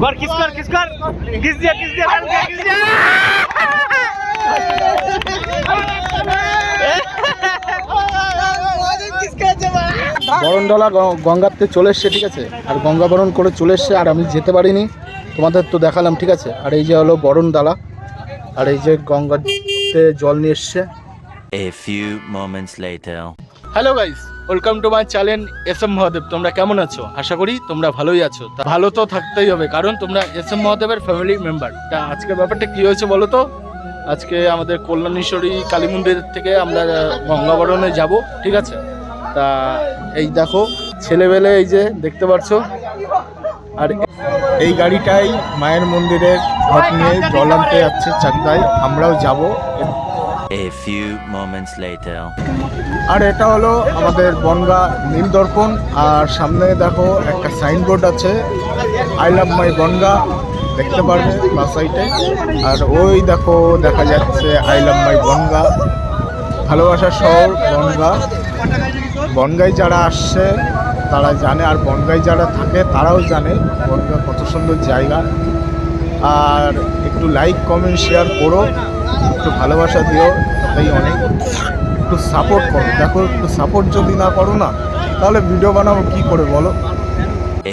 কর কিস কর কিস কর কিস দিয়া কিস দিয়া কাল দিয়া কিস দিয়া বরণডলা গ- গঙ্গাতে চলে এসছে ঠিক আছে? আর গঙ্গা বরণ করে চলে এসছে আর আমি যেতে পারিনি। তোমাদের তো দেখালাম ঠিক আছে? আর এই যে হলো বরণ বরণডালা আর এই যে গঙ্গাতে জল নিয়ে এসছে। A few moments later. Hello guys welcome to my channel S M Mahadev তোমরা কেমন আছো? আশা করি তোমরা ভালোই আছো। তা ভালো তো থাকতেই হবে, কারণ তোমরা এস এম মহাদেবের ফ্যামিলি মেম্বার তা আজকের ব্যাপারটা কি হয়েছে বলো তো? আজকে আমাদের কল্যাণেশ্বরী কালী মন্দির থেকে আমরা গঙ্গাবরণে যাব, ঠিক আছে? তা এই দেখো, ছেলেবেলে এই যে দেখতে পাচ্ছ আর এই গাড়িটাই মায়ের মন্দিরের ঘট নিয়ে জল আনতে যাচ্ছে চাকদায়। আমরাও যাব A few moments later. আর এটা হলো আমাদের বনগা নীল দর্পণ, আর সামনে দেখো একটা সাইনবোর্ড আছে আই লাভ মাই বনগা, দেখতে পারবে বা সাইটে আর ওই দেখো, দেখা যাচ্ছে আই লাভ মাই বনগা। ভালোবাসার শহর বনগা। বনগায় যারা আসছে, তারা জানে, আর বনগায় যারা থাকে, তারাও জানে বনগা কত সুন্দর জায়গা। আর একটু লাইক কমেন্ট শেয়ার করো। একটু ভালোবাসা দিও তাই অনেক। একটু সাপোর্ট করো। দেখো একটু সাপোর্ট যদি না করো না তাহলে ভিডিও বানাবো কি করে বলো?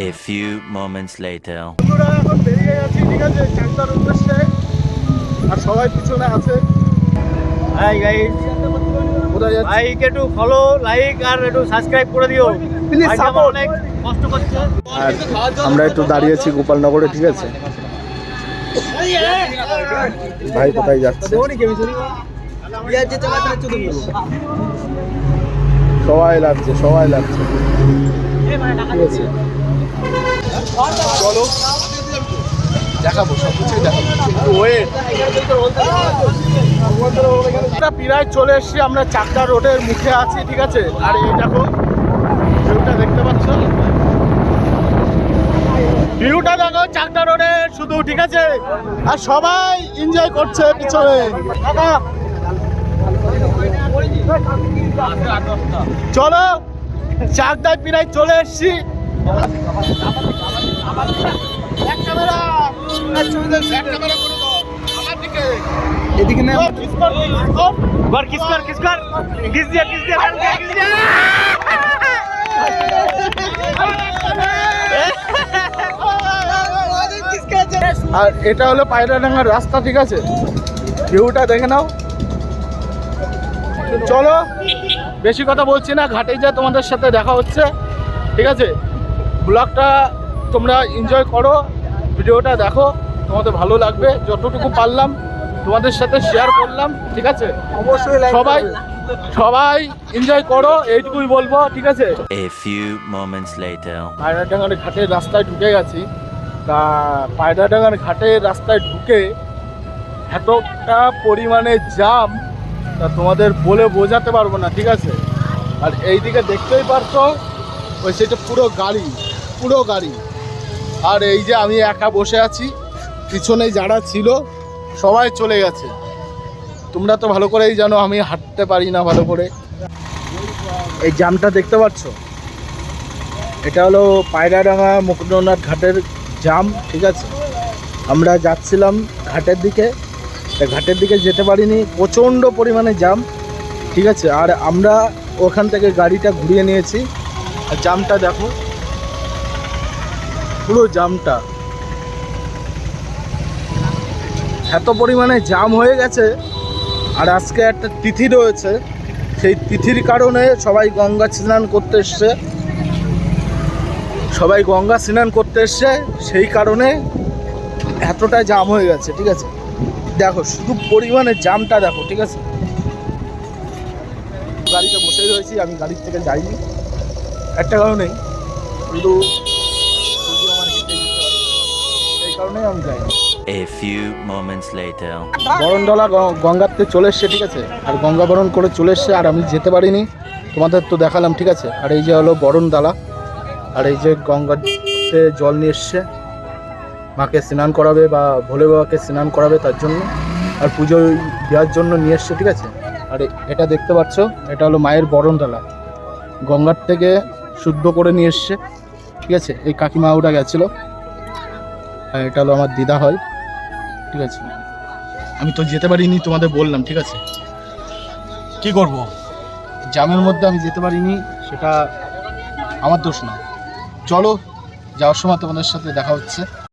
A few moments later. এখন বেরিয়ে গেছি ঠিক আছে? চাকদার উদ্দেশ্যে আর সবাই পিছনে আছে। হাই গাইস কোথায় যাচ্ছি? লাইক একটু ফলো লাইক আর একটু সাবস্ক্রাইব করে দিও। আমার support. অনেক কষ্ট করছে। আর আমরা একটু দাঁড়িয়েছি গোপালনগরে ঠিক আছে? ভাই কোথায় যাচ্ছে? সবাই লাগছে সবাই লাগছে। চলো। প্রায় চলে আমরা চাকদা রোডের মুখে আছি, ঠিক আছে? আর এই দেখো দেখতে পাচ্ছ? ভিউটা দেখো চাকদা রোডে শুধু ঠিক আছে? আর সবাই এনজয় করছে পিছনে। চলো চাকদায় প্রায় চলে এসেছি। এদিকে না কিস কর, কিস কর। কর কিস কর। কিস দিয়া কিস দিয়া কিস দিয়া আর এটা হলো পায়রাডাঙ্গার রাস্তা ঠিক আছে? ভিউটা দেখে নাও। চলো বেশি কথা বলছি না ঘাটে যা তোমাদের সাথে দেখা হচ্ছে ঠিক আছে? ব্লগটা তোমরা এনজয় করো ভিডিওটা দেখো তোমাদের ভালো লাগবে যতটুকু পারলাম তোমাদের সাথে শেয়ার করলাম ঠিক আছে? অবশ্যই সবাই সবাই এনজয় করো এইটুকুই বলব ঠিক আছে? A few moments later. পায়রাডাঙ্গার ঘাটের রাস্তায় ঢুকে গেছি। তা পায়রাডাঙ্গার ঘাটের রাস্তায় ঢুকে এতটা পরিমাণে জাম, তা তোমাদের বলে বোঝাতে পারব না, ঠিক আছে? আর এইদিকে দেখতেই পারছ, ওই সেটা পুরো গাড়ি পুরো গাড়ি। আর এই যে আমি একা বসে আছি পিছনে যারা ছিল, সবাই চলে গেছে। তোমরা তো ভালো করেই জানো, আমি হাঁটতে পারি না ভালো করে। এই জামটা দেখতে পাচ্ছ? এটা হলো পায়রাডাঙ্গা মুকুন্দনাথ ঘাটের জাম ঠিক আছে? আমরা যাচ্ছিলাম ঘাটের দিকে। ঘাটের দিকে যেতে পারিনি, প্রচণ্ড পরিমাণে জাম ঠিক আছে? আর আমরা ওখান থেকে গাড়িটা ঘুরিয়ে নিয়েছি। আর জামটা দেখো, পুরো জামটা এত পরিমাণে জাম হয়ে গেছে, আর আজকে একটা তিথি রয়েছে। সেই তিথির কারণে সবাই গঙ্গা স্নান করতে এসছে। সবাই গঙ্গা স্নান করতে এসছে সেই কারণে এতটা জাম হয়ে গেছে ঠিক আছে? দেখো শুধু পরিমাণে জামটা দেখো ঠিক আছে? গাড়িতে বসে রয়েছি আমি গাড়ির থেকে যাইনি। একটা কারণেই কিন্তু. বরণডলা গঙ্গাতে চলে এসছে ঠিক আছে? আর গঙ্গা বরণ করে চলে এসছে আর আমি যেতে পারিনি। তোমাদের তো দেখালাম ঠিক আছে? আর এই যে হলো বরণডালা। আর এই যে গঙ্গাতে জল নিয়ে এসছে মাকে স্নান করাবে বা ভোলে বাবাকে স্নান করাবে তার জন্য আর পুজো দেওয়ার জন্য নিয়ে এসছে ঠিক আছে? আর এটা দেখতে পাচ্ছ এটা হলো মায়ের বরণডালা গঙ্গার থেকে শুদ্ধ করে নিয়ে এসছে ঠিক আছে? এই কাকিমা ওটা গেছিল। আর এটা হলো আমার দিদা হয় ঠিক আছে? আমি তো যেতে পারিনি তোমাদের বললাম ঠিক আছে? কি করব? জামের মধ্যে আমি যেতে পারিনি সেটা আমার দোষ না। চলো যাওয়ার সময় তোমাদের সাথে দেখা হচ্ছে।